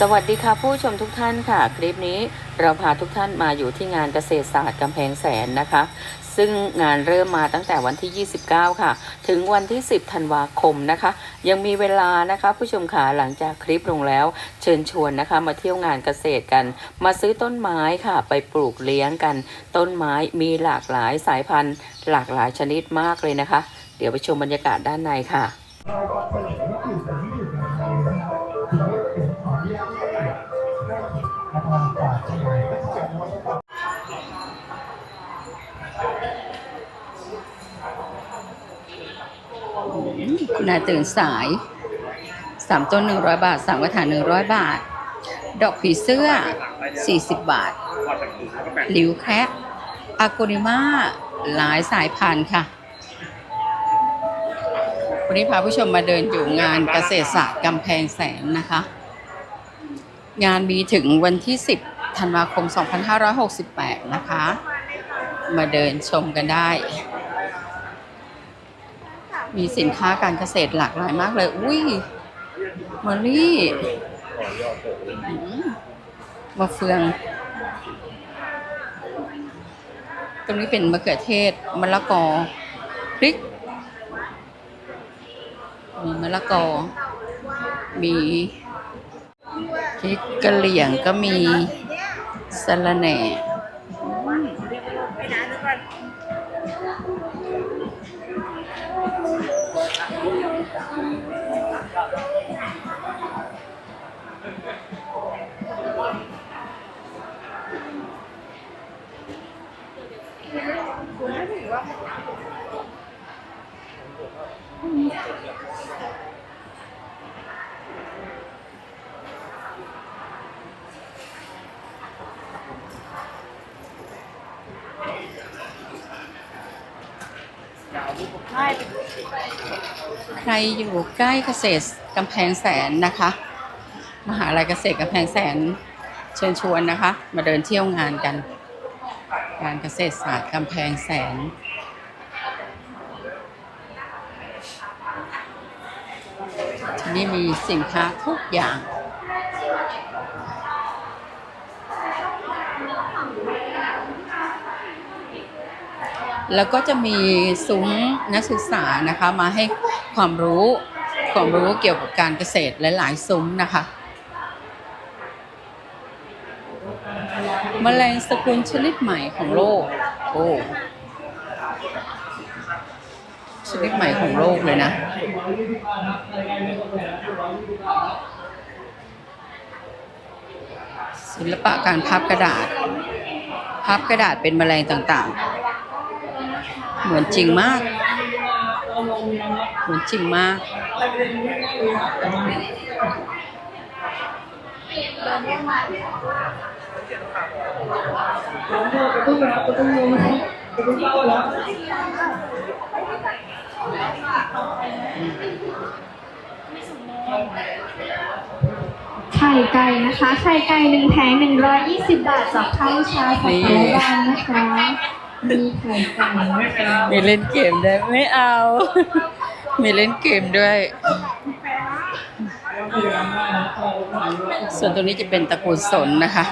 สวัสดีค่ะผู้ชมทุกท่านค่ะ คลิปนี้เราพาทุกท่านมาอยู่ที่งานเกษตรศาสตร์กำแพงแสนนะคะ ซึ่งงานเริ่มมาตั้งแต่วันที่ 29 ค่ะ ถึงวันที่ 10 ธันวาคมนะคะ ยังมีเวลานะคะ ผู้ชมขาหลังจากคลิปลงแล้ว เชิญชวนนะคะ มาเที่ยวงานเกษตรกัน มาซื้อต้นไม้ค่ะ ไปปลูกเลี้ยงกัน ต้นไม้มีหลากหลายสายพันธุ์ หลากหลายชนิดมากเลยนะคะ เดี๋ยวไปชมบรรยากาศด้านในค่ะ คุณนายตื่นสายสามต้นหนึ่งร้อยบาทสามกระถางหนึ่งร้อยบาท ดอกผีเสื้อสี่สิบบาทหลิวแคะอากูนิมาหลายสายพันธุ์ค่ะวันนี้พาผู้ชมมาเดินอยู่งานเกษตรศาสตร์กำแพงแสนนะคะ งานมีถึงวันที่ 10 ธันวาคม 2568 นะคะ มาเดินชมกันได้ มีสินค้าการเกษตรหลากหลายมากเลย อุ้ยมะลี่มะเฟือง ตรงนี้เป็นมะเขือเทศมะละกอพริก มีมะละกอ มีพริกกะเหรี่ยงก็มีสะระแหน่ ใครอยู่ใกล้เกษตรกำแพงแสนนะคะ มหาลัยเกษตรกำแพงแสนเชิญชวนนะคะ มาเดินเที่ยวงานกันงานเกษตรศาสตร์กำแพงแสน นี่มีสินค้าทุกอย่างแล้วก็จะมีซุ้มนักศึกษานะคะมาให้ความรู้ความรู้เกี่ยวกับการเกษตรหลายๆซุ้มนะคะมแมลงสกุลชนิดใหม่ของโลก โอ้ ชนิดใหม่ของโลกเลยนะ ศิลปะการพับกระดาษ พับกระดาษเป็นแมลงต่างๆ เหมือนจริงมาก เหมือนจริงมาก ไข่ไก่นะคะ ไข่ไก่หนึ่งแผงหนึ่งร้อยยี่สิบบาทจากข้าวชาสับปะรดบ้านนะคะมีไข่ไก่นะคะมีเล่นเกมด้วยไม่เอา มีเล่นเกมด้วย ส่วนตรงนี้จะเป็นตระกูลสนนะคะ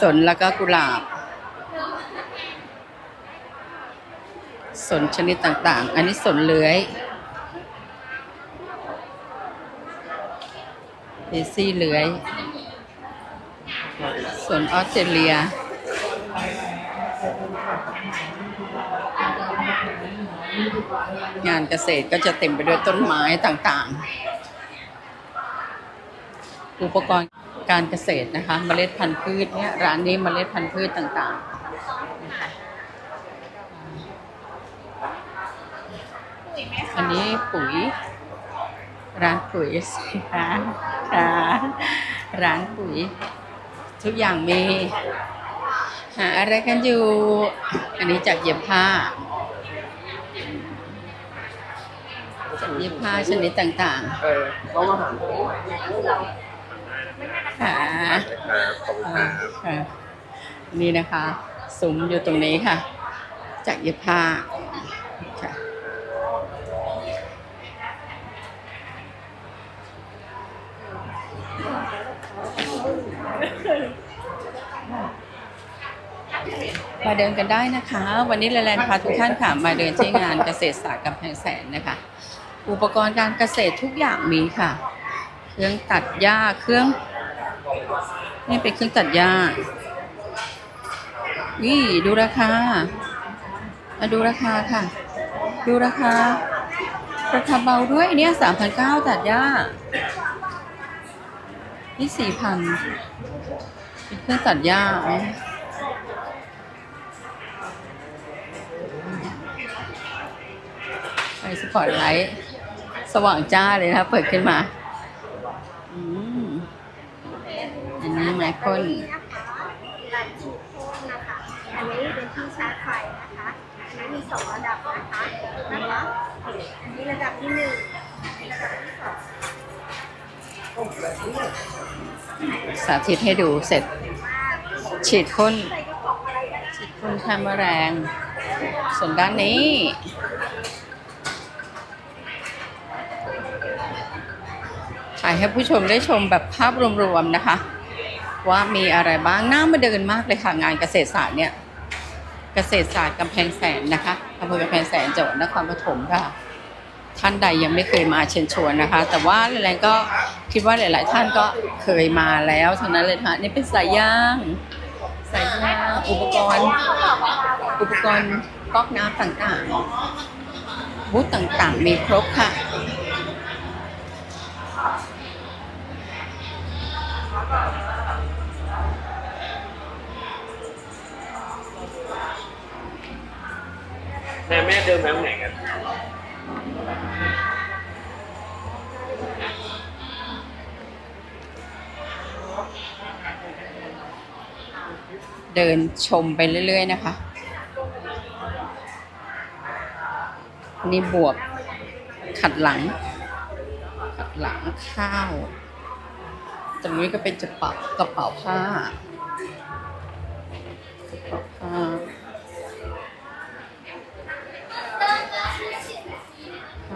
สนแล้วก็กุหลาบ สนชนิดต่างๆ อันนี้สนเลื้อยเดซี่เลื้อย สนออสเตรเลีย งานเกษตรก็จะเต็มไปด้วยต้นไม้ต่างๆ อุปกรณ์การเกษตรนะคะ เมล็ดพันธุ์พืชเนี่ยร้านนี้เมล็ดพันธุ์พืชต่างๆ อันนี้ปุ๋ย ร้านปุ๋ยสิคะค่ะร้านปุ๋ย ทุกอย่างมี หาอะไรกันอยู่ อันนี้จากเย็บผ้าจากเย็บผ้าชนิดต่างเออต้องมาหาๆค่ะครับขอบคุณครับค่ะนี่นะคะ ซุ้มอยู่ตรงนี้ค่ะ จากเย็บผ้า มาเดินกันได้นะคะ วันนี้แลนด์พาทุกท่านค่ะมาเดินที่งานเกษตรศาสตร์กำแพงแสนนะคะ อุปกรณ์การเกษตรทุกอย่างมีค่ะ เครื่องตัดหญ้าเครื่องนี่เป็นเครื่องตัดหญ้านี่ดูราคามาดูราคาค่ะ ดูราคาราคาเบาด้วยเนี่ยสามพันเก้าตัดหญ้านี่สี่พันเป็นเครื่องตัดหญ้า ฟสปอตไลท์สว่างจ้าเลยนะคะเปิดขึ้นมาอืมอันนี้ไมเคิลร้านฉีดพ่นนะคะ อันนี้เป็นที่ชาร์จไฟนะคะ อันนี้มีสองระดับนะคะนะคะอันนี้ระดับที่หนึ่งอันนี้ระดับที่สองสาธิตให้ดูเสร็จ ฉีดพ่นใส่กระป๋องอะไรก็ได้ฉีดพ่นฆ่าแมลงส่วนด้านนี้ายให้ผู้ชมได้ชมแบบภาพรวมๆนะคะ ว่ามีอะไรบ้างน่ามาเดินมากเลยค่ะงานเกษตรศาสตร์เนี่ย เกษตรศาสตร์กำแพงแสนนะคะอำเภอกำแพงแสนจังหวัดนครปฐมค่ะท่านใดยังไม่เคยมาเชิญชวนนะคะ แต่ว่าหลายๆก็คิดว่าหลาย ๆ ท่านก็เคยมาแล้วทั้งนั้นเลยค่ะนี่เป็นสายย่างสายย่างอุปกรณ์ อุปกรณ์ก๊อกน้ำต่างๆบูธต่างๆ มีครบค่ะ แม่แม่เดินไปตรงไหนกันเดินชมไปเรื่อย ๆ นะคะ นี่บวบขัดหลัง ขัดหลังข้าวตรงนี้ก็เป็นจะเป๋ากระเป๋าผ้ากระเป๋าผ้า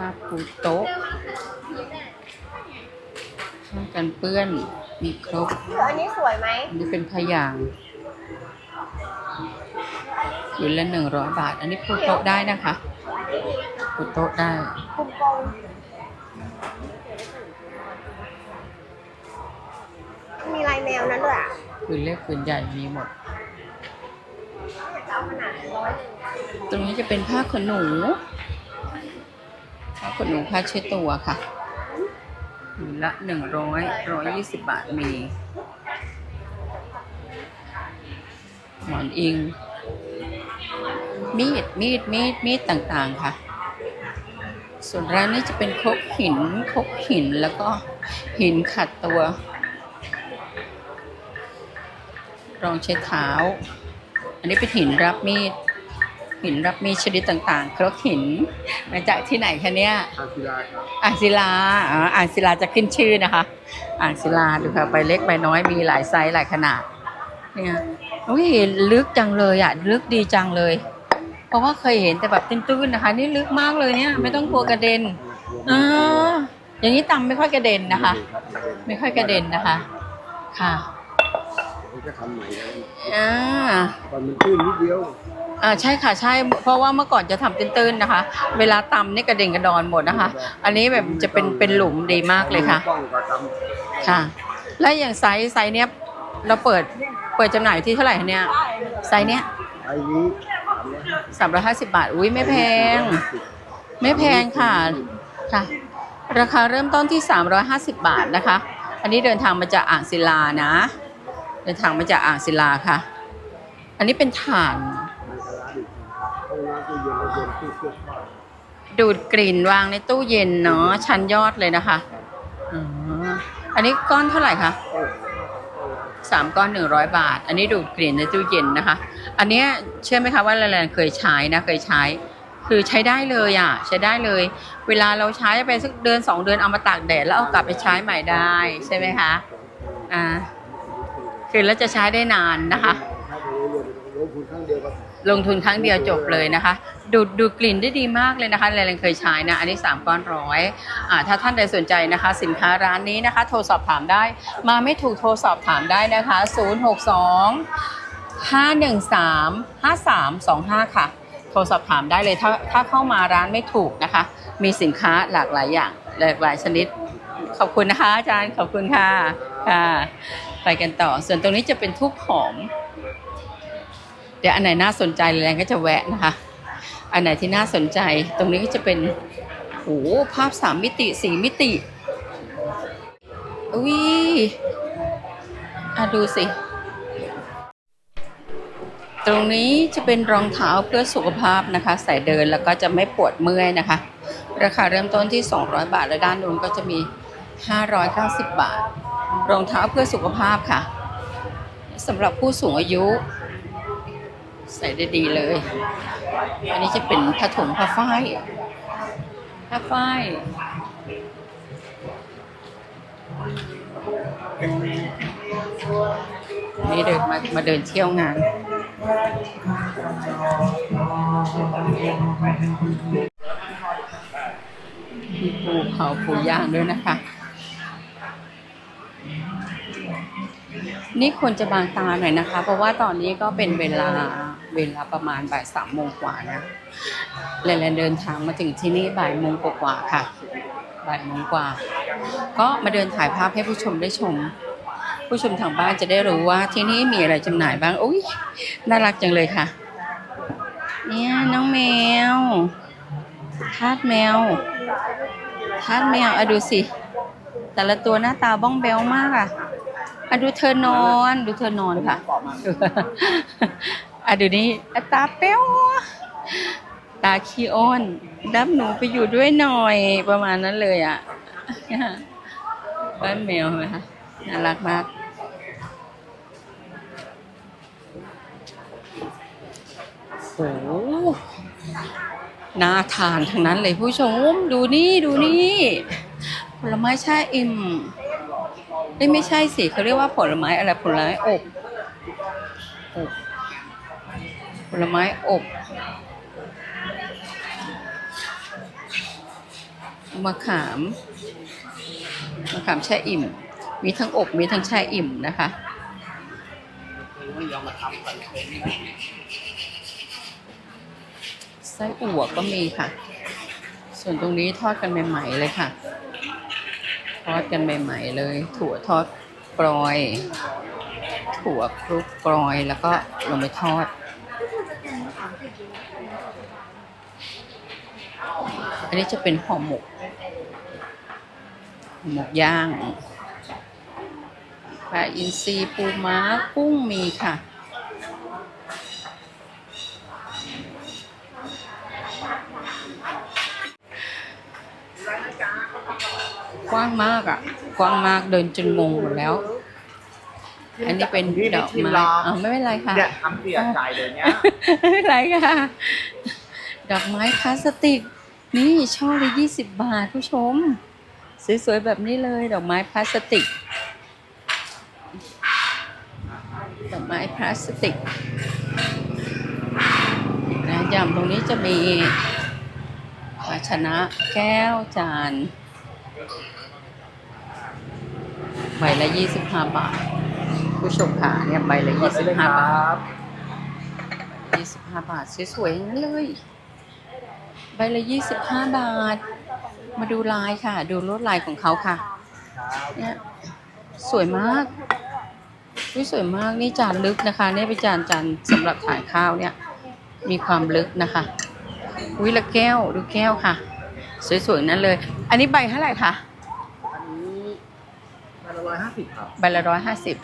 ผ้าปูโต๊ะผ้ากันเปื้อนมีครบอันนี้สวยไหมอันนี้เป็นพยางค์ผืนละหนึ่งร้อยบาท อันนี้ปูโต๊ะได้นะคะปูโต๊ะได้คุมโปงมีลายแมวนั่นด้วยอะผืนเล็กผืนใหญ่มีหมดจะเอาขนาดร้อยหนึ่งตรงนี้จะเป็นผ้าขนหนูผ้า ขนหนูผ้าเช็ดตัวค่ะผืนละหนึ่งร้อยร้อยยี่สิบบาทมีหมอนอิง มีด มีด มีด มีดต่างๆค่ะ ส่วนร้านนี้จะเป็นครกหินครกหินแล้วก็หินขัดตัว รองเช็ดเท้า อันนี้เป็นหินรับมีด หินรับมีดชนิดต่างๆ ครกหินมาจากที่ไหนคะเนี่ยอาศิลาครับอ่างศิลาอ๋ออ่างศิลาจะขึ้นชื่อนะคะอ่างศิลาดูค่ะใบเล็กใบน้อยมีหลายไซส์หลายขนาดเนี่ยอุ้ยลึกจังเลยอะลึกดีจังเลย เพราะว่าเคยเห็นแต่แบบตื้นๆนะคะ นี่ลึกมากเลยเนี่ย ไม่ต้องกลัวกระเด็นอ๋ออย่างนี้ตำไม่ค่อยกระเด็นนะคะ ไม่ค่อยกระเด็นนะคะ ค่ะผมจะทำใหม่แล้วอ่าตอนมันตื้นนิดเดียว อ่าใช่ค่ะใช่เพราะว่าเมื่อก่อนจะทำตื้นๆนะคะ เวลาตำนี่กระเด็นกระดอนหมดนะคะ อันนี้แบบจะเป็นเป็นหลุมดีมากเลยค่ะ ป้องกับทค่ะ และอย่างไซส์ไซส์เนี้ยเราเปิดเปิดจำหน่ายที่เท่าไหร่คะเนี่ยไซส์เนี้ยำไอ้นี้สามร้อยห้าสิบาท อุ้ยไม่แพง ไม่แพงค่ะค่ะ ราคาเริ่มต้นที่สามร้อยห้าสิบาทนะคะ อันนี้เดินทางมาจากอ่างศิลานะ เดินทางมาจากอ่างศิลาค่ะ อันนี้เป็นถ่าน ตู้เย็นแล้วเย็นตู้เสื้อผ้าดูดกลิ่นวางในตู้เย็นเนาะชั้นยอดเลยนะคะอ๋ออันนี้ก้อนเท่าไหร่คะโอ้สามก้อนหนึ่งร้อยบาท อันนี้ดูดกลิ่นในตู้เย็นนะคะ อันเนี้ยเชื่อไหมคะว่าแลนเคยใช้นะเคยใช้ คือใช้ได้เลยอะใช้ได้เลย เวลาเราใช้ไปสักเดือนสองเดือนเอามาตากแดดแล้วเอากลับไปใช้ใหม่ได้ใช่ไหมคะอ่าคือแล้วจะใช้ได้นานนะคะ ถ้าเรื่อยๆลงทุนครั้งเดียวก็ ลงทุนครั้งเดียวจบเลยนะคะ ดูดดูกลิ่นได้ดีมากเลยนะคะแรงเคยใช้นะ อันนี้ 3 ก้อนร้อยอถ้าท่านใดสนใจนะคะ สินค้าร้านนี้นะคะ โทรสอบถามได้ มาไม่ถูกโทรสอบถามได้นะคะ 062 513 5325 ค่ะ โทรสอบถามได้เลยถ้าถ้าเข้ามาร้านไม่ถูกนะคะ มีสินค้าหลากหลายอย่างหลากหลายชนิด ขอบคุณนะคะอาจารย์ขอบคุณค่ะค่ะ ไปกันต่อ ส่วนตรงนี้จะเป็นทูบหอม เดี๋ยวอันไหนน่าสนใจแรงก็จะแวะนะคะ อันไหนที่น่าสนใจ ตรงนี้ก็จะเป็นโอ้โหภาพสามมิติสี่มิติอุ้ยอะดูสิ ตรงนี้จะเป็นรองเท้าเพื่อสุขภาพนะคะ ใส่เดินแล้วก็จะไม่ปวดเมื่อยนะคะ ราคาเริ่มต้นที่ 200 บาท และด้านนู้นก็จะมี 590 บาท รองเท้าเพื่อสุขภาพค่ะสำหรับผู้สูงอายุ ใส่ได้ดีเลย อันนี้จะเป็นผ้าถุงผ้าฝ้ายผ้าฝ้ายนี่เดินมามาเดินเที่ยวงานมีปูเผาปูย่างด้วยนะคะ นี่ควรจะบางตาหน่อยนะคะ เพราะว่าตอนนี้ก็เป็นเวลาเวลาประมาณบ่ายสามโมงกว่านะแลนเดินทางมาถึงที่นี่บ่ายโมงกว่าค่ะบ่ายโมงกว่า ก็มาเดินถ่ายภาพให้ผู้ชมได้ชม ผู้ชมทางบ้านจะได้รู้ว่าที่นี่มีอะไรจำหน่ายบ้างอุ้ยน่ารักจังเลยค่ะ เนี่ยน้องแมวทาสแมวทาสแมวอะดูสิ แต่ละตัวหน้าตาบ้องแบวมากอะ อะดูเธอนอน ดูเธอนอนค่ะอะดูนี่ตาเป้วตาขี้อ้อนดับหนูไปอยู่ด้วยหน่อยประมาณนั้นเลยอะบ้านแมวไหมคะน่ารักมากโอ้โหน่าทานทั้งนั้นเลยผู้ชม ดูนี่ดูนี่ ผลไม้แช่อิ่ม ไม่ใช่สิเขาเรียกว่าผลไม้อะไรผลไม้อบอบผลไม้อบมะขามมะขามแช่อิ่ม มีทั้งอบมีทั้งแช่อิ่มนะคะไส้อั่วก็มีค่ะ ส่วนตรงนี้ทอดกันใหม่ๆเลยค่ะ ทอดกันใหม่ๆเลย ถั่วทอดกรอย ถั่วคลุกกรอยแล้วก็ลงไปทอด อันนี้จะเป็นห่อหมกหมกย่างปลาอินทรีปูม้ากุ้งมีค่ะ กว้างมากอะ กว้างมากเดินจนงงหมดแล้ว อันนี้เป็นดอกไม้อ่าไม่เป็นไรค่ะเนี่ยทำเสียใจเลยเนี้ยไม่เป็นไรค่ะ ดอกไม้พลาสติก นี่ช่อละยี่สิบบาทผู้ชม สวยๆแบบนี้เลยดอกไม้พลาสติก ดอกไม้พลาสติกนะยำตรงนี้จะมีภาชนะแก้วจาน ใบละยี่สิบห้าบาท ผู้ชมค่ะเนี่ยใบละยี่สิบห้าบาทยี่สิบห้าบาท สวยๆอย่างนั้นเลย ใบละยี่สิบห้าบาท มาดูลายค่ะ ดูลวดลายของเขาค่ะ เนี่ยสวยมากอุ๊ยสวยมากนี่จานลึกนะคะนี่เป็นจานจานสำหรับถ่ายข้าวเนี่ย มีความลึกนะคะอุ้ยละแก้วดูแก้วค่ะ สวยๆนั้นเลย อันนี้ใบเท่าไหร่คะอันนี้พัน ร้อยห้าสิบครับใบละร้อยห้าสิบ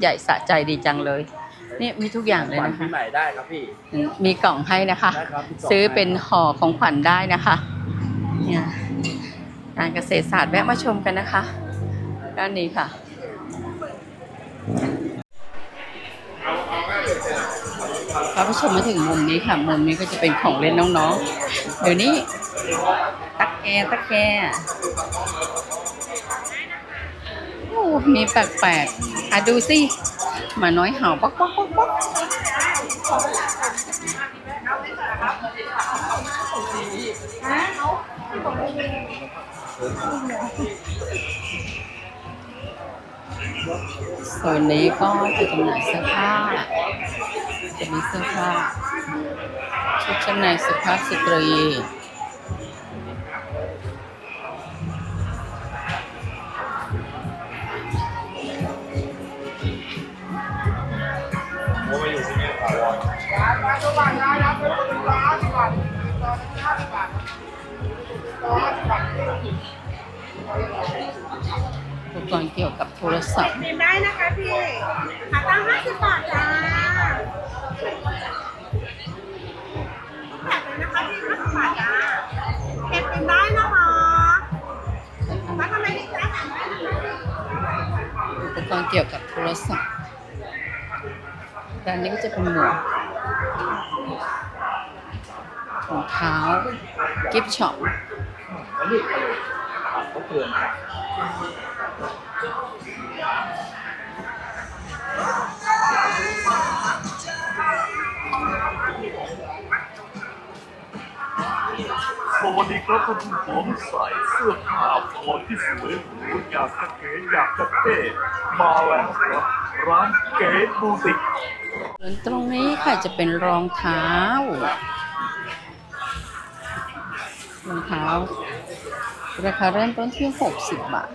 ใหญ่สะใจดีจังเลย นี่มีทุกอย่างเลยฝันนะปีคะ ใหม่ได้ครับพี่อืมมีกล่องให้นะคะ ได้ครับพี่กล่องซื้อเป็นห่อของขวัญได้นะคะเนี่ยการเกษตรศาสตร์แวะมาชมกันนะคะ ด้านนี้ค่ะพาผู้ชมมาถึงมุมนี้ค่ะ มุมนี้ก็จะเป็นของเล่นน้องๆ เดี๋ยวนี้ ตักแกตักแก โอ้มีแปลกๆอะดูสิหมาน้อยเห่าป๊อกป๊อกป๊อกป๊อกส่วนนี้ก็จะจำหน่ายเสื้อผ้า จะมีเสื้อผ้าชุดชั้นในสุภาสตรี รณ์เกี่ยวกับโทรศัพท์ พิมพ์ได้นะคะพี่ขาตั้งห้าสิบบาทจ้าแพ็คเลยนะคะพี่ห้าสิบบาทจ้าเก็บพิมพ์ได้นะคะแล้วทำไมถึงได้ถามได้นะคะอุปกรณ์เกี่ยวกับโทรศัพท์ด้านนี้ก็จะเป็นหมวกรองเท้า กิฟต์ช็อป สวัสดีครับท่านผู้ชมใส่เสื้อผ้าพอที่สวยหรูอยากจะเก๋อยากจะเท่มาแล้วครับร้านเก๋บูติกส่วนตรงนี้ค่ะจะเป็นรองเท้ารองเท้าราคาเริ่มต้นที่ 60 บาท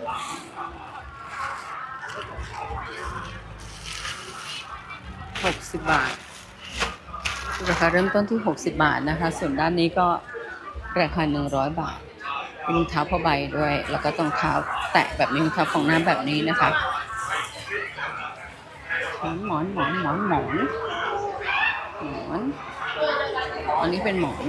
60 บาท ราคาเริ่มต้นที่ 60 บาทนะคะ ส่วนด้านนี้ก็ราคา 100 บาทเป็นรองเท้าผ้าใบด้วย แล้วก็รองเท้าแตะแบบนี้รองเท้าของน้ำแบบนี้นะคะ หมอนหมอนหมอนหมอนหมอนหมอนอันนี้เป็นหมอน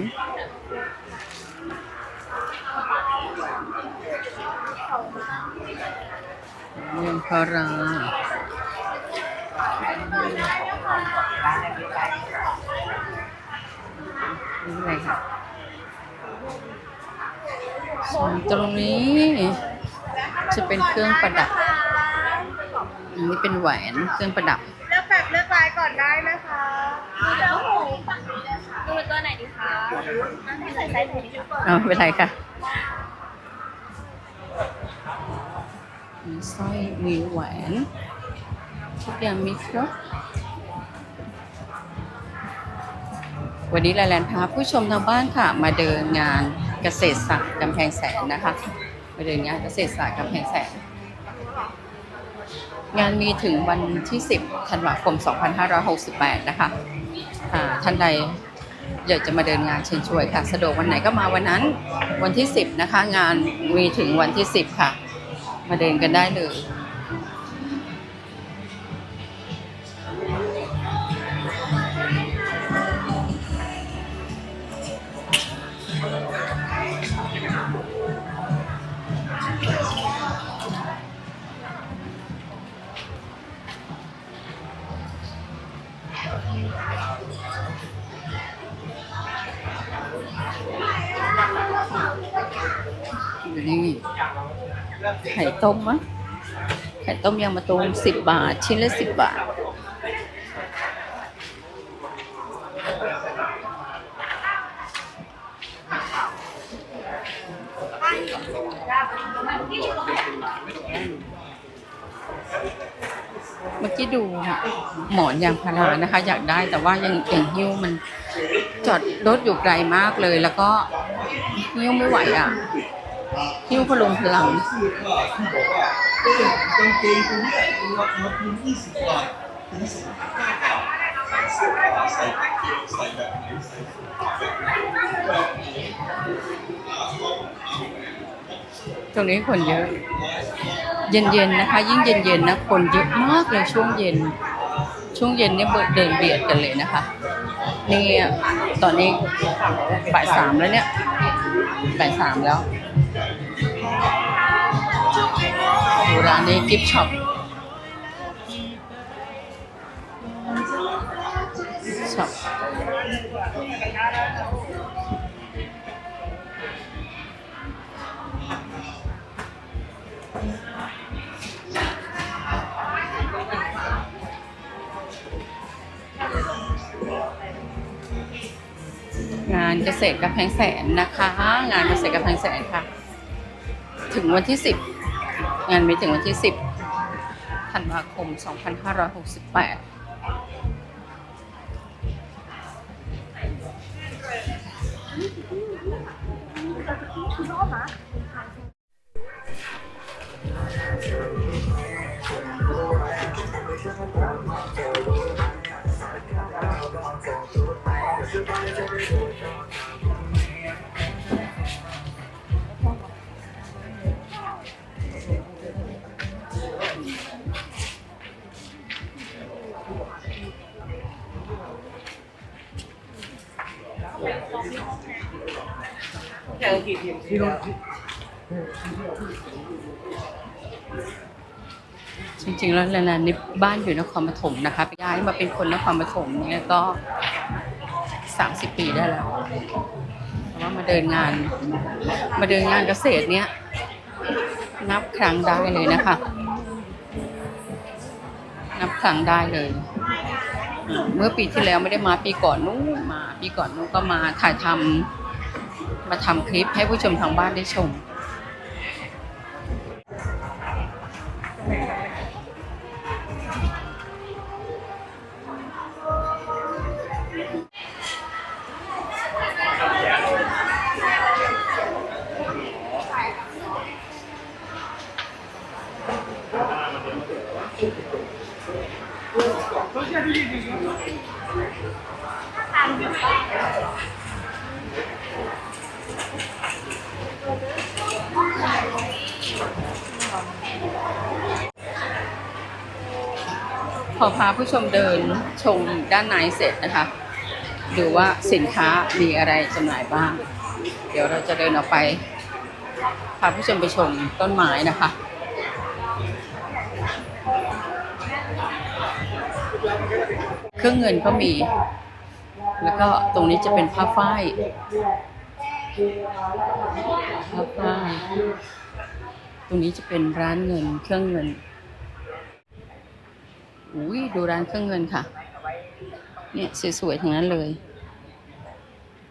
เมืองพารา นี่อะไรคะส่วนตรงนี้ จะเป็นเครื่องประดับ อันนี้เป็นแหวนเครื่องประดับ เลือกแบบเลือกลายก่อนได้นะคะเดี๋ยวหูฝั่งนี้เลยค่ะดูตัวไหนดีคะให้ใส่ไซส์ไหนดีคะเอาไม่เป็นไรค่ะมีสร้อยมีแหวน ทุกอย่างมีครบ วันนี้แลแลนพาผู้ชมทางบ้านค่ะ มาเดินงานเกษตรศาสตร์กำแพงแสนนะคะ มาเดินงานเกษตรศาสตร์กำแพงแสน งานมีถึงวันที่ 10ธันวาคม 2568 นะคะอ่าท่านใดอยากจะมาเดินงานเชิญชวนค่ะ สะดวกวันไหนก็มาวันนั้นวันที่ 10 นะคะ งานมีถึงวันที่ 10 ค่ะ มาเดินกันได้เลย ข่ต้มมะไข่ต้มยางมะตูมสิบบาท ชิ้นละสิบบาท เมื่อกี้ดูหมอนยางพารานะคะ อยากได้แต่ว่ายังยังหิ้วมันจอดรถอยู่ไกลมากเลย แล้วก็หิ้วไม่ไหวอะ หิ้วพลุงพลังกางเกงตัวเนี้ยราคาเพียง20บาทถึง39บาทใส่เสื้องเกงใส่แบบไหนใส่เสื้อผ้าแบบไหนแบบนี้ตรงนี้คนเยอะ เย็นๆนะคะ ยิ่งเย็นๆนะคนเยอะมากเลยช่วงเย็น ช่วงเย็นเนี่ยเดินเบียดกันเลยนะคะนี่ตอนนี้บ่ายสามแล้วเนี่ยบ่ายสามแล้ว ร้านนี้กิฟช็อปช็อปงานเกษตรกำแพงแสนนะคะ งานเกษตรกำแพงแสนค่ะ ถึงวันที่10 งานมีถึงวันที่ 10 ธันวาคม 2568 จริงๆ แล้วแลนนี่บ้านอยู่นครปฐมนะคะย้ายมาเป็นคนนครปฐมเนี่ยก็30ปีได้แล้วแต่ว่ามาเดินงาน มาเดินงานเกษตรเนี้ยนับครั้งได้เลยนะคะ นับครั้งได้เลย เมื่อปีที่แล้วไม่ได้มาปีก่อนนู้นมา ปีก่อนนู้นก็มาถ่ายทำ มาทำคลิปให้ผู้ชมทางบ้านได้ชม พอพาผู้ชมเดินชมด้านในเสร็จนะคะ ดูว่าสินค้ามีอะไรจำหน่ายบ้าง เดี๋ยวเราจะเดินออกไป พาผู้ชมไปชมต้นไม้นะคะเครื่องเงินก็มี แล้วก็ตรงนี้จะเป็นผ้าฝ้ายผ้าฝ้าย ตรงนี้จะเป็นร้านเงินเครื่องเงิน อุ้ยดูร้านเครื่องเงินค่ะ เนี่ยสวยๆทั้งนั้นเลย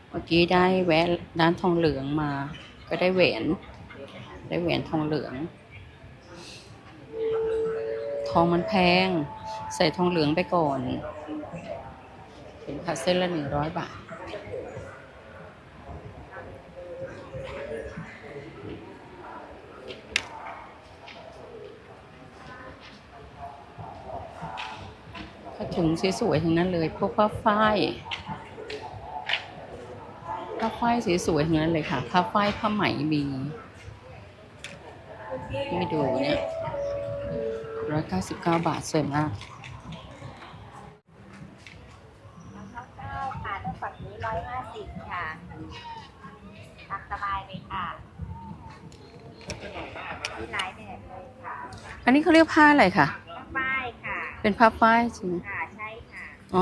เมื่อกี้ได้แวะร้านทองเหลืองมา ก็ได้แหวน ได้แหวนทองเหลือง ทองมันแพง ใส่ทองเหลืองไปก่อน เป็นค่ะเส้นละหนึ่งร้อยบาท ถุงสวยๆทั้งนั้นเลย พวกผ้าฝ้ายผ้าฝ้ายสวยๆทั้งนั้นเลยค่ะ ผ้าฝ้ายผ้าไหมมีไม่ดูเนี่ยร้อยเก้าสิบเก้าบาทสวยมากข้าวเก้าค่ะต้องฝั่งนี้ร้อยห้าสิบค่ะตักสบายเลยค่ะมีหลายแบบเลยค่ะ อันนี้เขาเรียกผ้าอะไรคะข้าวป้ายค่ะ เป็นผ้าฝ้ายใช่ไหมค่ะใช่ค่ะ อ๋อ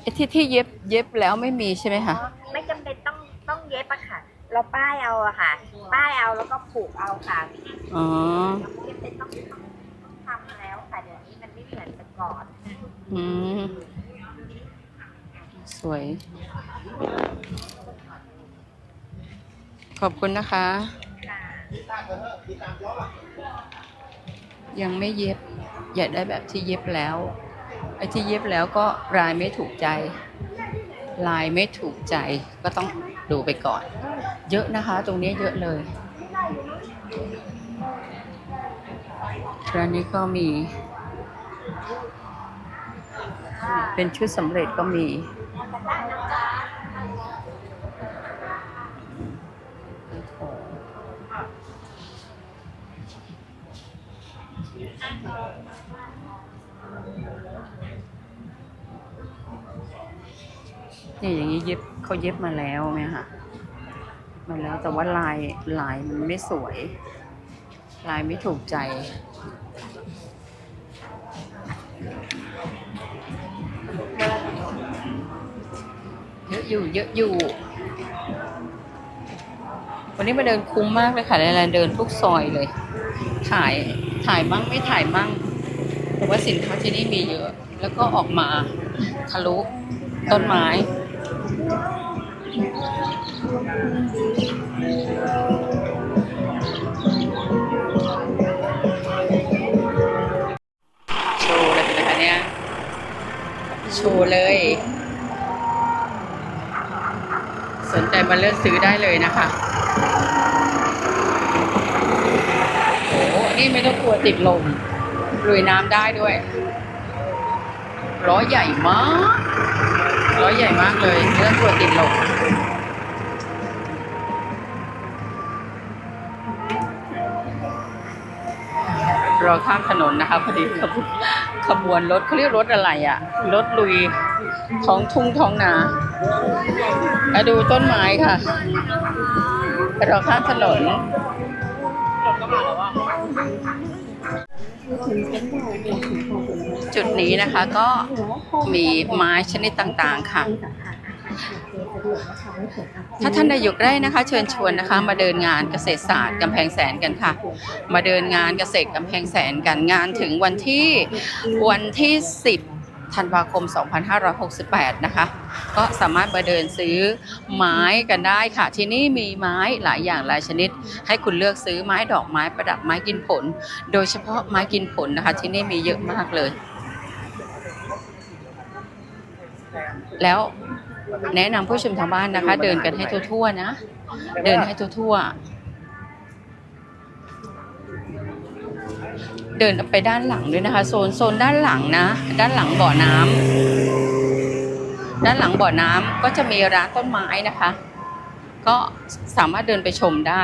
ไอ้ที่ที่เย็บเย็บแล้วไม่มีใช่ไหมคะอ๋อไม่จำเป็นต้องต้องเย็บอะค่ะ เราป้ายเอาอะค่ะ ป้ายเอาแล้วก็ผูกเอาค่ะอ๋อ ไม่จำเป็นต้องต้องต้องทำแล้วค่ะเดี๋ยวนี้มันไม่เหมือนแต่ก่อน อืม สวย ขอบคุณนะคะค่ะยังไม่เย็บ อยากได้แบบที่เย็บแล้ว ไอ้ที่เย็บแล้วก็ลายไม่ถูกใจ ลายไม่ถูกใจก็ต้องดูไปก่อน เยอะนะคะ ตรงนี้เยอะเลยร้านนี้ก็มี เป็นชุดสำเร็จก็มี เนี่ยอย่างนี้เย็บเขาเย็บมาแล้วไหมคะมาแล้วแต่ว่าลายลายมันไม่สวย ลายไม่ถูกใจเยอะอยู่เยอะอยู่ วันนี้มาเดินคุ้มมากเลยค่ะอะไรเดินทุกซอยเลย ถ่ายถ่ายมั่งไม่ถ่ายมั่งแต่ว่าสินค้าที่นี่มีเยอะ แล้วก็ออกมาทะลุต้นไม้ โชว์เลยนะคะเนี่ย โชว์เลย สนใจมาเลือกซื้อได้เลยนะคะโอ้โหนี่ไม่ต้องกลัวติดลมลุยน้ำได้ด้วยล้อใหญ่มาก ล้อใหญ่มากเลยไม่องกลัวติดลมรอข้ามถนนนะคะพอดีขบวนขบวนรถเขาเรียกรถอะไรอะรถลุยท้องทุ่งท้องนามาดูต้นไม้ค่ะรอข้ามถนน จุดนี้นะคะก็มีไม้ชนิดต่างๆค่ะ ถ้าท่านใดอยู่ใกล้นะคะ เชิญชวนนะคะ มาเดินงานเกษตรศาสตร์กำแพงแสนกันค่ะ มาเดินงานเกษตรกำแพงแสนกันงานถึงวันที่วันที่ 10ธันวาคม 2568 นะคะ ก็สามารถมาเดินซื้อไม้กันได้ค่ะ ที่นี่มีไม้หลายอย่างหลายชนิด ให้คุณเลือกซื้อไม้ดอกไม้ประดับไม้กินผล โดยเฉพาะไม้กินผลนะคะ ที่นี่มีเยอะมากเลย แล้วแนะนำผู้ชมทางบ้านนะคะ เดินกันให้ทั่วๆนะ เดินให้ทั่วๆเดินไปด้านหลังด้วยนะคะ โซนโซนด้านหลังนะ ด้านหลังบ่อน้ำด้านหลังบ่อน้ำก็จะมีร้านต้นไม้นะคะ ก็สามารถเดินไปชมได้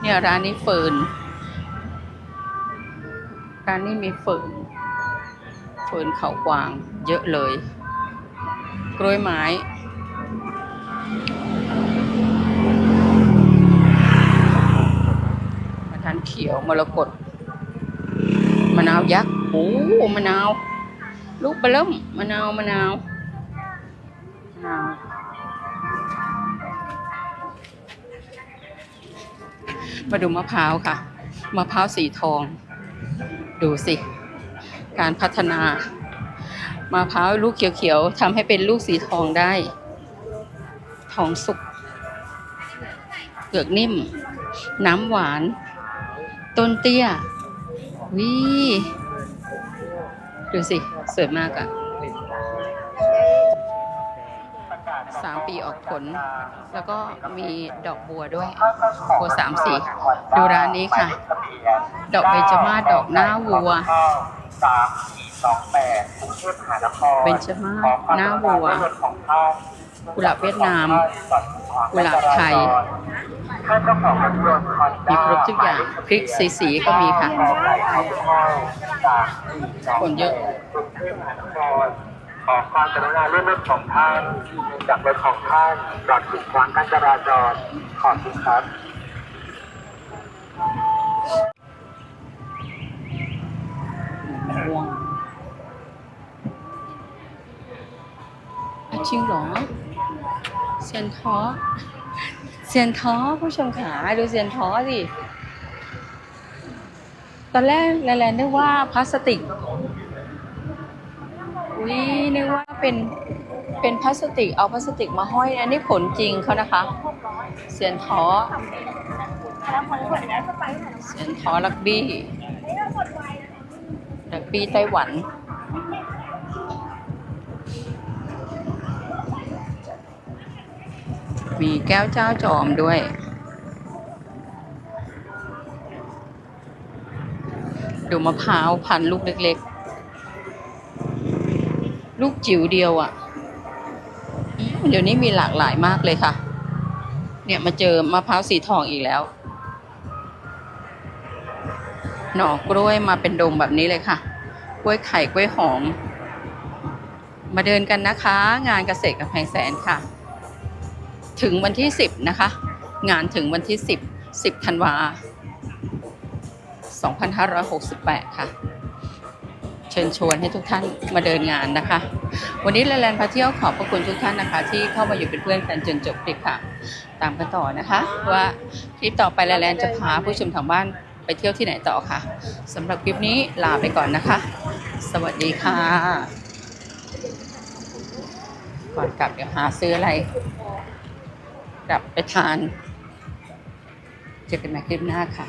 เนี่ยร้านนี้เฟิร์นร้านนี้มีเฟิร์น ฟิร์นเขากวางเยอะเลย กล้วยไม้ มะทานเขียวมรกตมะนาวยักษ์โอ้มะนาว ลูกเบลิ่มมะนาวมะนาวมะนาวมาดูมะพร้าวค่ะ มะพร้าวสีทอง ดูสิ การพัฒนามะพร้าวลูกเขียวๆทำให้เป็นลูกสีทองได้ ทองสุกเปลือกนิ่ม น้ำหวาน ต้นเตี้ยวิดูสิ สวยมากอะ่ะสามปีออกผล แล้วก็มีดอกบัวด้วยบัวสามสี ดูร้านนี้ค่ะ ดอกเบญจมาศดอกหน้าวัว สามสี่สองแปดกรุงเทพมหานครเบญจมาศหน้าวัวของท่านกุหลาบเวียดนามกุหลาบไทยท่านเจ้าของรถยนต์คอนมีครบทุกอย่างพริกสีสีๆก็มีค่ะ ขอไข่ข้าวข้าวสามสี่สองคนเยอะกรุงเทพมหานครขอความกรุณาเลื่อนรถของท่านจากรถของท่านจอดขีดขวางการจราจรขอบคุณครับ ริงเหรอเซียนท้อเซียนท้อผู้ชมขาดูเซียนท้อสิตอนแรกแลนๆนึกว่าพลาสติกอุ้ยนึกว่าเป็นเป็นพลาสติกเอาพลาสติกมาห้อยอันนี้ผลจริงเขานะคะเซียนท้อเซียนท้อลักบี้ลักบี้ไต้หวัน มีแก้วเจ้าจอมด้วย ดูมะพร้าวพันลูกเล็กๆ ลูกจิ๋วเดียวอะ่ะ เดี๋ยวนี้มีหลากหลายมากเลยค่ะ เนี่ยมาเจอมะพร้าวสีทองอีกแล้ว หน่อกล้วยมาเป็นดงแบบนี้เลยค่ะ กล้วยไข่กล้วยหอม มาเดินกันนะคะ งานเกษตรกำแพงแสนค่ะ ถึงวันที่ 10 นะคะ งานถึงวันที่ 10 10ธันวา 2568 ค่ะ เชิญชวนให้ทุกท่านมาเดินงานนะคะ วันนี้แลนด์พาเที่ยวขอบพระคุณทุกท่านนะคะ ที่เข้ามาอยู่เป็นเพื่อนกันจนจบคลิปค่ะ ตามกันต่อนะคะ ว่าคลิปต่อไปแลนด์จะพาผู้ชมทางบ้านไปเที่ยวที่ไหนต่อค่ะสำหรับคลิปนี้ลาไปก่อนนะคะ สวัสดีค่ะก่อนกลับเดี๋ยวหาซื้ออะไร กลับไปทาน เจอกันใหม่คลิปหน้าค่ะ